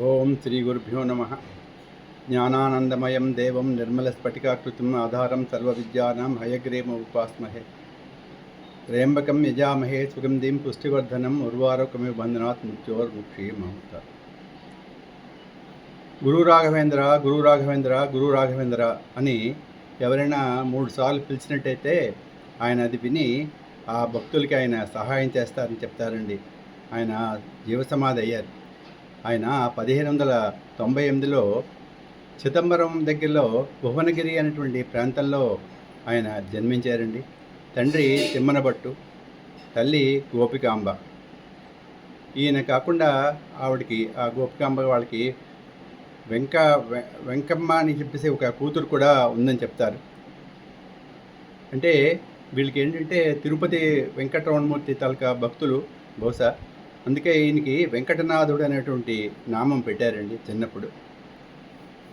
ఓం శ్రీ గురుభ్యో నమ. జ్ఞానానందమయం దేవం నిర్మలస్ఫటికాకృతిం ఆధారం సర్వవిద్యానాం హయగ్రీమ ఉపాస్మహే. త్రయంబకం యజామహే సుగంధిం పుష్టివర్ధనం ఉర్వారోకమి బంధనాత్ మృత్యోర్ముక్షీ మహత గురు రాఘవేంద్ర గురు రాఘవేంద్ర గురు రాఘవేంద్ర అని ఎవరైనా మూడు సార్లు పిలిచినట్టయితే ఆయన అది విని ఆ భక్తులకి ఆయన సహాయం చేస్తారని చెప్తారండి. ఆయన జీవసమాధి అయ్యారు. ఆయన పదిహేను వందల తొంభై ఎనిమిదిలో చిదంబరం దగ్గరలో భువనగిరి అనేటువంటి ప్రాంతంలో ఆయన జన్మించారండి. తండ్రి తిమ్మనభట్టు తల్లి గోపికాంబ. ఈయన కాకుండా ఆవిడకి ఆ గోపికాంబ వాళ్ళకి వెంక వెంకమ్మ అని చెప్పేసి ఒక కూతురు కూడా ఉందని చెప్తారు. అంటే వీళ్ళకి ఏంటంటే తిరుపతి వెంకటరమణమూర్తి తాలూకా భక్తులు బహుశా. అందుకే ఈయనకి వెంకటనాథుడు అనేటువంటి నామం పెట్టారండి చిన్నప్పుడు.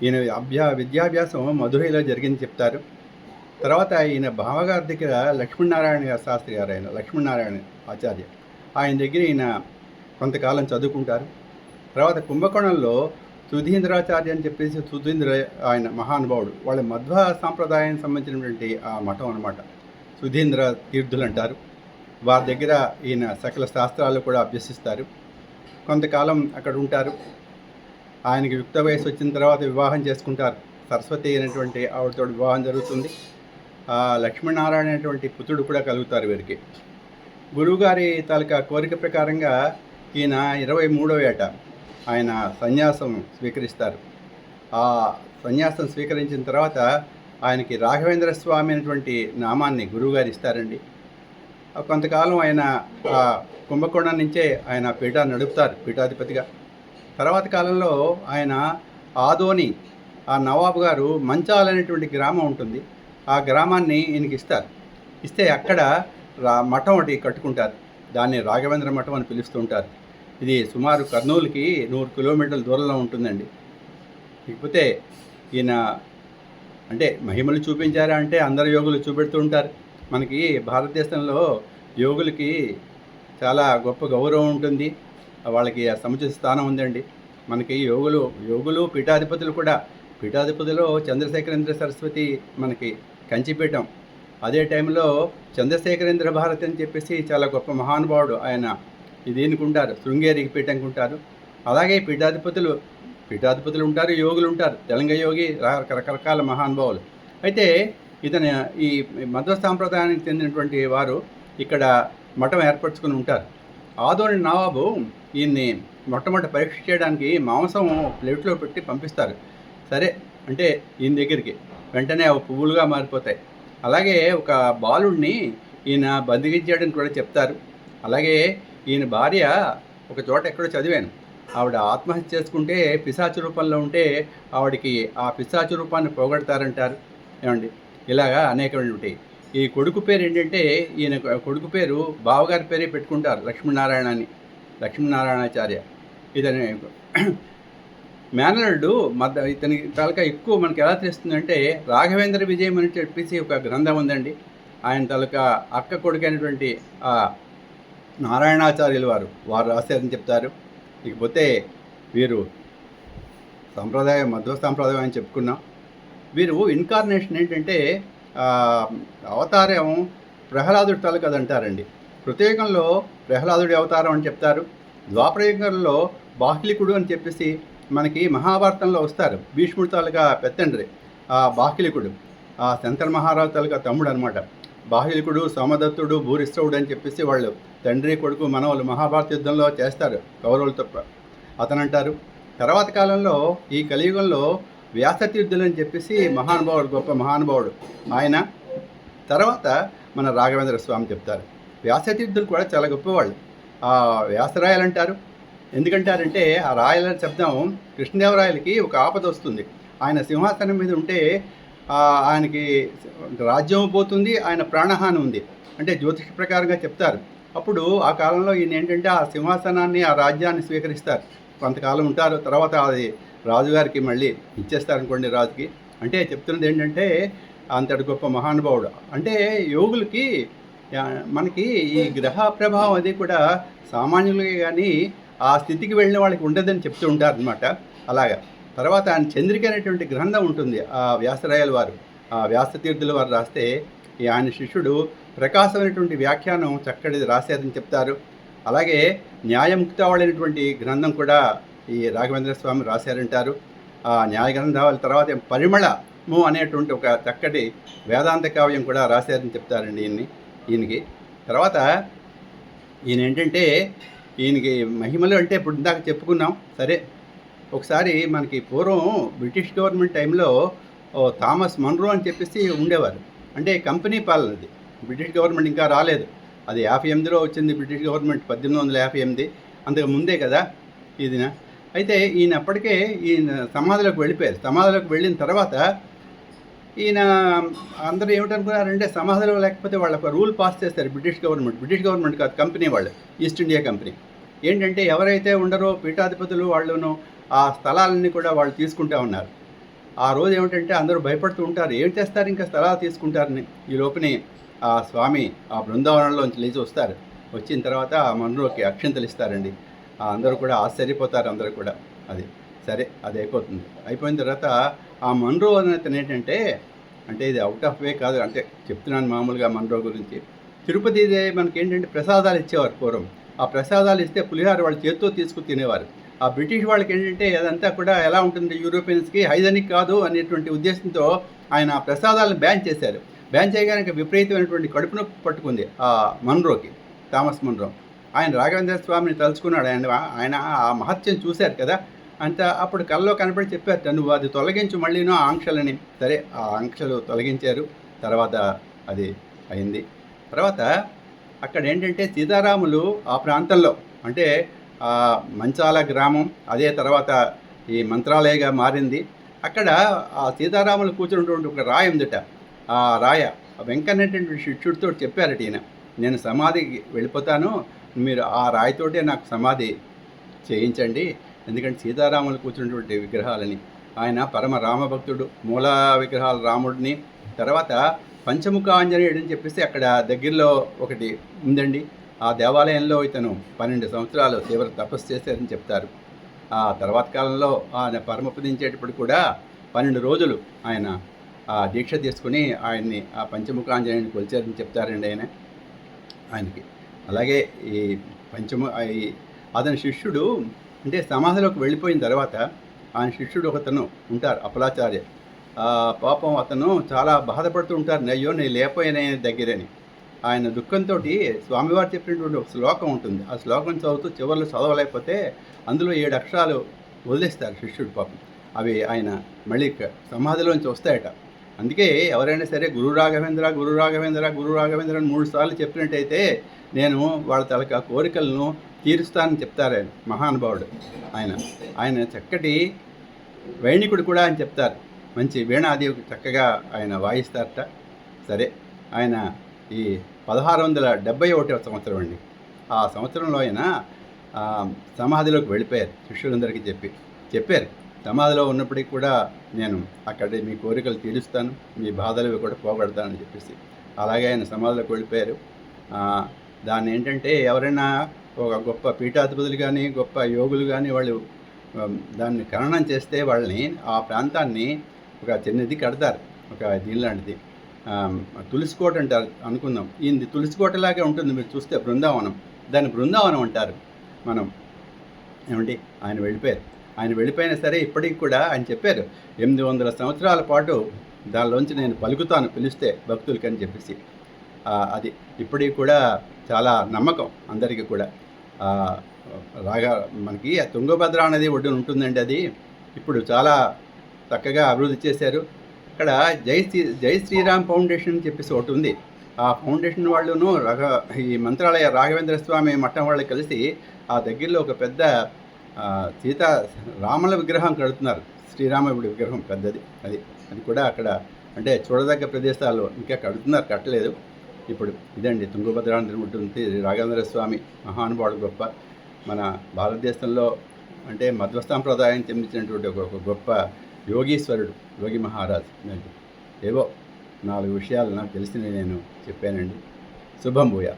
ఈయన అభ్యా విద్యాభ్యాసం మధురైలో జరిగింది చెప్తారు. తర్వాత ఈయన భావగారి దగ్గర లక్ష్మీనారాయణ శాస్త్రి గారు ఆయన లక్ష్మీనారాయణ ఆచార్య. ఆయన దగ్గర ఈయన కొంతకాలం చదువుకుంటారు. తర్వాత కుంభకోణంలో సుధీంద్రాచార్య అని చెప్పేసి సుధీంద్ర ఆయన మహానుభావుడు. వాళ్ళ మధ్వ సాంప్రదాయానికి సంబంధించినటువంటి ఆ మఠం అనమాట సుధీంద్ర తీర్థులు అంటారు. వారి దగ్గర ఈయన సకల శాస్త్రాలు కూడా అభ్యసిస్తారు. కొంతకాలం అక్కడ ఉంటారు. ఆయనకి యుక్త వయసు వచ్చిన తర్వాత వివాహం చేసుకుంటారు. సరస్వతి అయినటువంటి ఆవిడతో వివాహం జరుగుతుంది. ఆ లక్ష్మీనారాయణ అనేటువంటి పుత్రుడు కూడా కలుగుతారు వీరికి. గురువుగారి తాలూకా కోరిక ప్రకారంగా ఈయన ఇరవై మూడవ ఏట ఆయన సన్యాసం స్వీకరిస్తారు. ఆ సన్యాసం స్వీకరించిన తర్వాత ఆయనకి రాఘవేంద్ర స్వామి అనేటువంటి నామాన్ని గురువుగారు ఇస్తారండి. కొంతకాలం ఆయన కుంభకోణం నుంచే ఆయన పీఠ నడుపుతారు పీఠాధిపతిగా. తర్వాత కాలంలో ఆయన ఆదోని ఆ నవాబు గారు మంచాల్ అనేటువంటి గ్రామం ఉంటుంది. ఆ గ్రామాన్ని ఈయనకి ఇస్తారు. ఇస్తే అక్కడ రా మఠం ఒకటి కట్టుకుంటారు. దాన్ని రాఘవేంద్ర మఠం అని పిలుస్తూ ఉంటారు. ఇది సుమారు కర్నూలుకి నూరు కిలోమీటర్ల దూరంలో ఉంటుందండి. ఇకపోతే ఈయన అంటే మహిమలు చూపించారా అంటే అందరు యోగులు చూపెడుతూ ఉంటారు. మనకి భారతదేశంలో యోగులకి చాలా గొప్ప గౌరవం ఉంటుంది. వాళ్ళకి ఆ సముచిత స్థానం ఉందండి. మనకి యోగులు యోగులు పీఠాధిపతులు కూడా. పీఠాధిపతిలో చంద్రశేఖరేంద్ర సరస్వతి మనకి కంచిపీఠం. అదే టైంలో చంద్రశేఖరేంద్ర భారతి అని చెప్పేసి చాలా గొప్ప మహానుభావుడు ఆయన దీనికి ఉంటారు శృంగేరికి పీఠంకి ఉంటారు అలాగే పీఠాధిపతులు పీఠాధిపతులు ఉంటారు యోగులు ఉంటారు. తెలంగాణ యోగి రా- రకరకాల మహానుభావులు. అయితే ఇతను ఈ మధ్వ సాంప్రదాయానికి చెందినటువంటి వారు ఇక్కడ మఠం ఏర్పరచుకుని ఉంటారు. ఆదోని నవాబు ఈయన్ని మొట్టమొదటి పరీక్ష చేయడానికి మాంసం ప్లేట్లో పెట్టి పంపిస్తారు. సరే అంటే ఈయన దగ్గరికి. వెంటనే అవి పువ్వులుగా మారిపోతాయి. అలాగే ఒక బాలుడిని ఈయన బందిగించాడని కూడా చెప్తారు. అలాగే ఈయన భార్య ఒక చోట ఎక్కడో చదివాను. ఆవిడ ఆత్మహత్య చేసుకుంటే పిశాచు రూపంలో ఉంటే ఆవిడకి ఆ పిశాచు రూపాన్ని పోగొడతారంటారు. ఏమండి? ఇలాగా అనేకమైనటువంటి ఈ కొడుకు పేరు ఏంటంటే ఈయన కొడుకు పేరు బావగారి పేరే పెట్టుకుంటారు లక్ష్మీనారాయణ అని లక్ష్మీనారాయణాచార్య. ఇతని మేనలుడు మద్ద ఇతని తాలూకా ఎక్కువ మనకి ఎలా తెలుస్తుందంటే రాఘవేంద్ర విజయం అని చెప్పేసి ఒక గ్రంథం ఉందండి. ఆయన తాలూకా అక్క కొడుకు అయినటువంటి నారాయణాచార్యులు వారు వారు రాశారని చెప్తారు? ఇకపోతే వీరు సంప్రదాయం మధ్వ సాంప్రదాయం అని చెప్పుకున్నాం. వీరు ఇన్కార్నేషన్ ఏంటంటే అవతారం ప్రహ్లాదుడి తాలూకు అది అంటారండి కృతయుగంలో ప్రహ్లాదుడి అవతారం అని చెప్తారు. ద్వాపరయుగంలో బాహ్లికుడు అని చెప్పేసి మనకి మహాభారతంలో వస్తారు. భీష్ముడి తాలూకా పెత్తండ్రి ఆ బాహ్లికుడు. ఆ శంకర మహారాజు తాలూకా తమ్ముడు అనమాట బాహ్లికుడు సోమదత్తుడు భూరిశ్రవుడు అని చెప్పేసి వాళ్ళు తండ్రి కొడుకు మనవలు మహాభారత యుద్ధంలో చేస్తారు కౌరవులతో అతనంటారు. అతను అంటారు తర్వాత కాలంలో ఈ కలియుగంలో వ్యాసతీర్థులు అని చెప్పేసి మహానుభావుడు గొప్ప మహానుభావుడు ఆయన. తర్వాత మన రాఘవేంద్ర స్వామి చెప్తారు. వ్యాసతీర్థులు కూడా చాలా గొప్పవాళ్ళు. ఆ వ్యాసరాయలు అంటారు. ఎందుకంటారంటే ఆ రాయల శబ్దం కృష్ణదేవరాయలకి ఒక ఆపద వస్తుంది. ఆయన సింహాసనం మీద ఉంటే ఆయనకి రాజ్యం పోతుంది ఆయన ప్రాణహాని ఉంది. అంటే జ్యోతిష ప్రకారంగా చెప్తారు. అప్పుడు ఆ కాలంలో ఈయన ఏంటంటే ఆ సింహాసనాన్ని ఆ రాజ్యాన్ని స్వీకరిస్తారు. కొంతకాలం ఉంటారు. తర్వాత అది రాజుగారికి మళ్ళీ ఇచ్చేస్తారనుకోండి రాజుకి. అంటే చెప్తున్నది ఏంటంటే అంతటి గొప్ప మహానుభావుడు. అంటే యోగులకి మనకి ఈ గ్రహ ప్రభావం అది కూడా సామాన్యులకి కానీ ఆ స్థితికి వెళ్ళిన వాళ్ళకి ఉండదని చెప్తూ ఉంటారు అనమాట అలాగా. తర్వాత ఆయన చంద్రిక అనేటువంటి గ్రంథం ఉంటుంది ఆ వ్యాసరాయల వారు. ఆ వ్యాసతీర్థుల వారు రాస్తే ఈ ఆయన శిష్యుడు ప్రకాశమైనటువంటి వ్యాఖ్యానం చక్కటిది రాసేదని చెప్తారు. అలాగే న్యాయముక్తావళైనటువంటి గ్రంథం కూడా ఈ రాఘవేంద్ర స్వామి రాశారంటారు. ఆ న్యాయ గ్రంథాల తర్వాత పరిమళము అనేటువంటి ఒక చక్కటి వేదాంత కావ్యం కూడా రాశారని చెప్తారండి ఈయన్ని ఈయనకి. తర్వాత ఈయన ఏంటంటే ఈయనకి మహిమలు అంటే ఇప్పుడు ఇందాక చెప్పుకున్నాం సరే. ఒకసారి మనకి పూర్వం బ్రిటిష్ గవర్నమెంట్ టైంలో ఓ థామస్ మన్రో అని చెప్పేసి ఉండేవారు. అంటే కంపెనీ పాలనది. బ్రిటిష్ గవర్నమెంట్ ఇంకా రాలేదు. అది యాభై ఎనిమిదిలో వచ్చింది బ్రిటిష్ గవర్నమెంట్ పద్దెనిమిది వందల యాభై ఎనిమిది. అంతకు ముందే కదా ఇదినా అయితే ఈయన అప్పటికే ఈయన సమాధిలోకి వెళ్ళిపోయారు. సమాధిలోకి వెళ్ళిన తర్వాత ఈయన అందరూ ఏమిటనుకున్నారంటే సమాధిలో లేకపోతే వాళ్ళు ఒక రూల్ పాస్ చేస్తారు బ్రిటిష్ గవర్నమెంట్. బ్రిటిష్ గవర్నమెంట్ కాదు కంపెనీ వాళ్ళు ఈస్ట్ ఇండియా కంపెనీ. ఏంటంటే ఎవరైతే ఉండరో పీఠాధిపతులు వాళ్ళను ఆ స్థలాలన్నీ కూడా వాళ్ళు తీసుకుంటా ఉన్నారు. ఆ రోజు ఏమిటంటే అందరూ భయపడుతూ ఉంటారు ఏం చేస్తారు? ఇంకా స్థలాలు తీసుకుంటారని. ఈ లోపని ఆ స్వామి ఆ బృందావనంలోంచి లేచి వస్తారు. వచ్చిన తర్వాత ఆ మనులోకి అక్షంతలు ఇస్తారండి. అందరూ కూడా ఆశ్చర్యపోతారు అందరూ కూడా. అది సరే అది అయిపోతుంది. అయిపోయిన తర్వాత ఆ మన్రో అతను ఏంటంటే అంటే ఇది అవుట్ ఆఫ్ వే కాదు అంటే చెప్తున్నాను మామూలుగా మన్రో గురించి. తిరుపతి మనకి ఏంటంటే ప్రసాదాలు ఇచ్చేవారు పూర్వం. ఆ ప్రసాదాలు ఇస్తే పులిహార వాళ్ళ చేతితో తీసుకుని తినేవారు. ఆ బ్రిటిష్ వాళ్ళకి ఏంటంటే అదంతా కూడా ఎలా ఉంటుంది యూరోపియన్స్కి హైజనిక్ కాదు అనేటువంటి ఉద్దేశంతో ఆయన ఆ ప్రసాదాలను బ్యాన్ చేశారు. బ్యాన్ చేయగానే విపరీతమైనటువంటి కడుపు నొప్పి పట్టుకుంది ఆ మన్రోకి థామస్ మన్రో ఆయన రాఘవేంద్ర స్వామిని తలుచుకున్నాడు. ఆయన ఆయన ఆ మహత్యం చూశారు కదా. అంత అప్పుడు కల్లో కనపడి చెప్పారు నువ్వు అది తొలగించు మళ్ళీనో ఆ ఆంక్షలని. సరే ఆ ఆంక్షలు తొలగించారు. తర్వాత అది అయింది. తర్వాత అక్కడ ఏంటంటే సీతారాములు ఆ ప్రాంతంలో అంటే ఆ మంచాల గ్రామం అదే తర్వాత ఈ మంత్రాలయగా మారింది. అక్కడ ఆ సీతారాములు కూర్చున్నటువంటి ఒక రాయి ఉందట. ఆ రాయ వెంకన్నటువంటి శిష్యుడితో చెప్పారట ఈయన. నేను సమాధికి వెళ్ళిపోతాను మీరు ఆ రాయితోటే నాకు సమాధి చేయించండి. ఎందుకంటే సీతారాములు కూర్చున్నటువంటి విగ్రహాలని ఆయన పరమ రామభక్తుడు మూల విగ్రహాల రాముడిని తర్వాత పంచముఖ ఆంజనేయుడు అని చెప్పేసి అక్కడ దగ్గరలో ఒకటి ఉందండి. ఆ దేవాలయంలో ఇతను పన్నెండు సంవత్సరాలు తీవ్ర తపస్సు చేశారని చెప్తారు. ఆ తర్వాత కాలంలో ఆయన పరమపదించేటప్పుడు కూడా పన్నెండు రోజులు ఆయన ఆ దీక్ష తీసుకుని ఆయన్ని ఆ పంచముఖ ఆంజనేయుని కొలిచారని చెప్తారండి ఆయన ఆయనకి. అలాగే ఈ పంచమ ఈ అతని శిష్యుడు అంటే సమాధిలోకి వెళ్ళిపోయిన తర్వాత ఆయన శిష్యుడు ఒకతను ఉంటారు అపలాచార్య. పాపం అతను చాలా బాధపడుతూ ఉంటారు అయ్యో నేను లేకపోయిన దగ్గరని. ఆయన దుఃఖంతో స్వామివారు చెప్పినటువంటి ఒక శ్లోకం ఉంటుంది. ఆ శ్లోకం చదువుతూ చివరిలో చదవలేకపోతే అందులో ఏడు అక్షరాలు వదిలేస్తారు శిష్యుడు పాపం. అవి ఆయన మళ్ళీ సమాధిలోంచి వస్తాయట. అందుకే ఎవరైనా సరే గురు రాఘవేంద్ర గురు రాఘవేంద్ర గురు రాఘవేంద్ర అని మూడు సార్లు చెప్పినట్టయితే నేను వాళ్ళ తలక కోరికలను తీరుస్తానని చెప్తారు ఆయన మహానుభావుడు ఆయన. ఆయన చక్కటి వైణికుడు కూడా అని చెప్తారు. మంచి వీణాది చక్కగా ఆయన వాయిస్తారట. సరే ఆయన ఈ పదహారు వందల డెబ్బై ఒకటవ సంవత్సరం అండి. ఆ సంవత్సరంలో ఆయన సమాధిలోకి వెళ్ళిపోయారు శిష్యులందరికీ చెప్పి చెప్పారు. సమాధిలో ఉన్నప్పటికీ కూడా నేను అక్కడ మీ కోరికలు తీరుస్తాను మీ బాధలు కూడా పోగొడతానని చెప్పేసి. అలాగే ఆయన సమాధిలోకి వెళ్ళిపోయారు. దాన్ని ఏంటంటే ఎవరైనా ఒక గొప్ప పీఠాధిపతులు కానీ గొప్ప యోగులు కానీ వాళ్ళు దాన్ని ఖననం చేస్తే వాళ్ళని ఆ ప్రాంతాన్ని ఒక చిన్నది కడతారు ఒక దీనిలాంటిది తులసికోట అంటారు అనుకుందాం. ఇది తులసికోటలాగే ఉంటుంది మీరు చూస్తే బృందావనం. దాన్ని బృందావనం అంటారు మనం. ఏమండి? ఆయన వెళ్ళిపోయారు. ఆయన వెళ్ళిపోయినా సరే ఇప్పటికి కూడా ఆయన చెప్పారు ఎనిమిది వందల సంవత్సరాల పాటు దానిలోంచి నేను పలుకుతాను పిలిస్తే భక్తులకి అని చెప్పేసి. అది ఇప్పటికి కూడా చాలా నమ్మకం అందరికీ కూడా. రాగా మనకి తుంగభద్ర అనేది ఒడ్డున ఉంటుందండి అది. ఇప్పుడు చాలా చక్కగా అభివృద్ధి చేశారు. అక్కడ జై శ్రీ జై శ్రీరామ్ ఫౌండేషన్ అని చెప్పేసి ఒకటి ఉంది. ఆ ఫౌండేషన్ వాళ్ళును రఘ ఈ మంత్రాలయ రాఘవేంద్ర స్వామి మఠం వాళ్ళు కలిసి ఆ దగ్గరలో ఒక పెద్ద సీత రాముల విగ్రహం కడుతున్నారు. శ్రీరాముడి విగ్రహం పెద్దది. అది అది కూడా అక్కడ అంటే చూడదగ్గ ప్రదేశాలు ఇంకా కడుతున్నారు కట్టలేదు. ఇప్పుడు ఇదండి తుంగభద్రాన్ని ఉంటుంది రాఘవేంద్ర స్వామి మహానుభావుడు గొప్ప. మన భారతదేశంలో అంటే మధ్వ సాంప్రదాయం చెందించినటువంటి ఒక గొప్ప యోగీశ్వరుడు యోగి మహారాజ్. ఏవో నాలుగు విషయాలు నాకు తెలిసినవి నేను చెప్పానండి. శుభం భూయా.